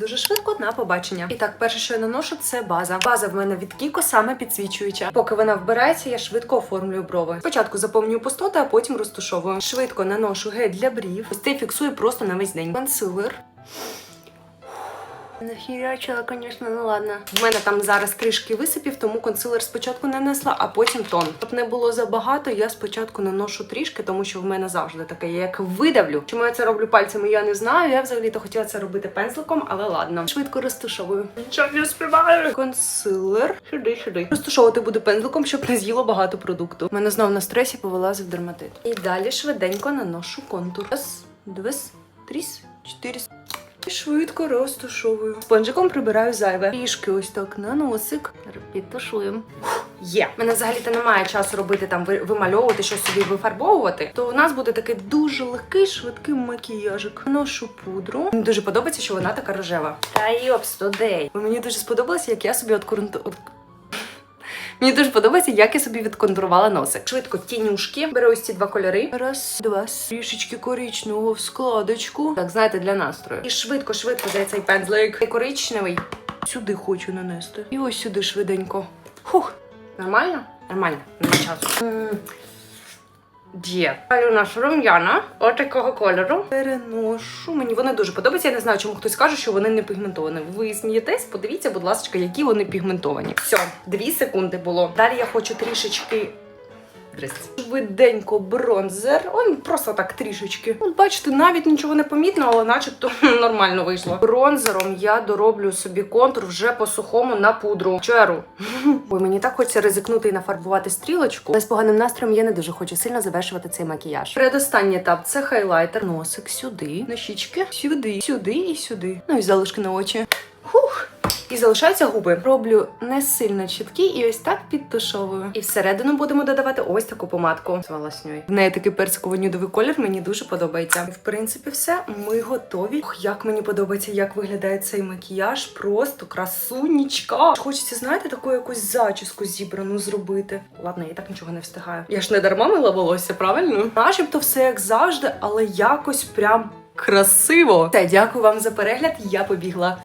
дуже швидко на побачення. І так, перше, що я наношу, це база. База в мене від Кіко саме підсвічуюча. Поки вона вбирається, я швидко оформлюю брови. Спочатку заповнюю пустоти, а потім розтушовую. Швидко наношу гель для брів. Ось цей фіксую просто на весь день. Консилер. Нахірячила, звісно, ну ладно. В мене там зараз трішки висипів, тому консилер спочатку нанесла, а потім тон. Щоб не було забагато, я спочатку наношу трішки, тому що в мене завжди таке, я як видавлю. Чому я це роблю пальцями, я не знаю. Я взагалі-то хотіла це робити пензликом, але ладно. Швидко розтушовую. Що не співаю? Консилер. Сюди, сюди. Розтушовувати буду пензликом, щоб не з'їло багато продукту. У мене знову на стресі повилазив дерматит. І далі швиденько наношу контур. Раз, два, тріс, чотири. І швидко розтушовую. Спонжиком прибираю зайве. Трішки ось так на носик. Підтушуємо. Є. У мене взагалі-то немає часу робити там ви- вимальовувати щось собі вифарбовувати. То у нас буде такий дуже легкий, швидкий макіяжик. Ношу пудру. Мені дуже подобається, що вона така рожева. Та йопс, тодей. Мені дуже сподобалося, як я собі откорунту. Мені дуже подобається, як я собі відконтурувала носик. Швидко тінюшки. Беру ось ці два кольори. Раз, два, трішечки коричневого в складочку. Так, знаєте, для настрою. І швидко, швидко дай цей пензлик. Коричневий. Сюди хочу нанести. І ось сюди швиденько. Фух. Нормально? Нормально. Нема часу. М, Є. Далі у нас рум'яна, отакого кольору. Переношу. Мені вони дуже подобаються. Я не знаю, чому хтось каже, що вони не пігментовані. Ви смієтесь? Подивіться, будь ласка, які вони пігментовані. Все, дві секунди було. Далі я хочу трішечки. Швиденько бронзер. Он просто так трішечки. От бачите, навіть нічого не помітно, але начебто нормально вийшло. Бронзером я дороблю собі контур вже по сухому на пудру. Черу. Ой, мені так хочеться ризикнути і нафарбувати стрілочку. Але з поганим настроєм я не дуже хочу сильно завершувати цей макіяж. Передостанній етап це хайлайтер. Носик сюди, на щічки, сюди, сюди і сюди. Ну і залишки на очі. Хух. І залишаються губи. Роблю не сильно чіткі і ось так підтушовую. І всередину будемо додавати ось таку помадку з волосньою. В неї такий персиково-нюдовий колір, мені дуже подобається. В принципі, все, ми готові. Ох, як мені подобається, як виглядає цей макіяж. Просто красунічка. Хочеться, знаєте, таку якусь зачіску зібрану зробити. Ладно, я так нічого не встигаю. Я ж не дарма мила волосся, правильно? Начебто все як завжди, але якось прям красиво. Все, дякую вам за перегляд. Я побігла.